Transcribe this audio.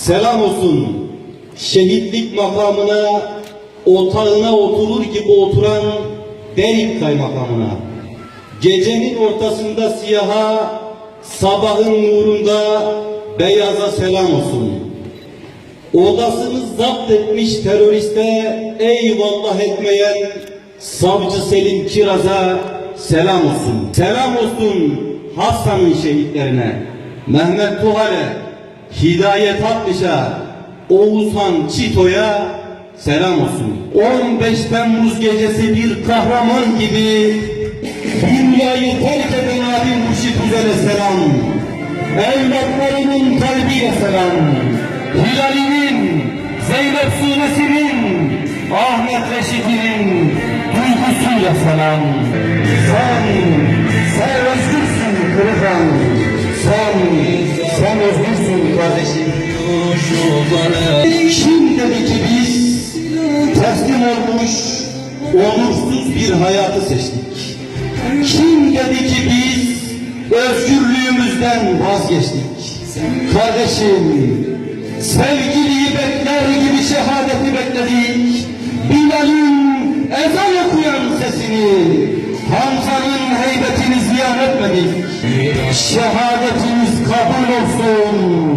Selam olsun şehitlik makamına, otağına oturur gibi oturan Derik kaymakamına. Gecenin ortasında siyaha, sabahın nurunda beyaza selam olsun. Odasını zapt etmiş teröriste eyvallah etmeyen savcı Selim Kiraz'a selam olsun. Selam olsun Hasan'ın şehitlerine, Mehmet Tuhal'e, Hidayet Hakkış'a, Oğuzhan Çito'ya selam olsun. 15 Temmuz gecesi bir kahraman gibi dünyayı terk eden abim Muşit Güzel'e selam. Evlatlarının kalbiyle selam. Hilal'inin, Zeynep Suresinin, Ahmet Reşit'inin duygusuyla selam. Kardeşim. Kim dedi ki biz teslim olmuş, onursuz bir hayatı seçtik? Kim dedi ki biz özgürlüğümüzden vazgeçtik? Kardeşim, sevgiliyi bekler gibi şehadeti bekledik. Bilal'in ezan okuyan sesini, Hamza'nın heybetini ziyan etmedik. Şehadetiniz kabul olsun.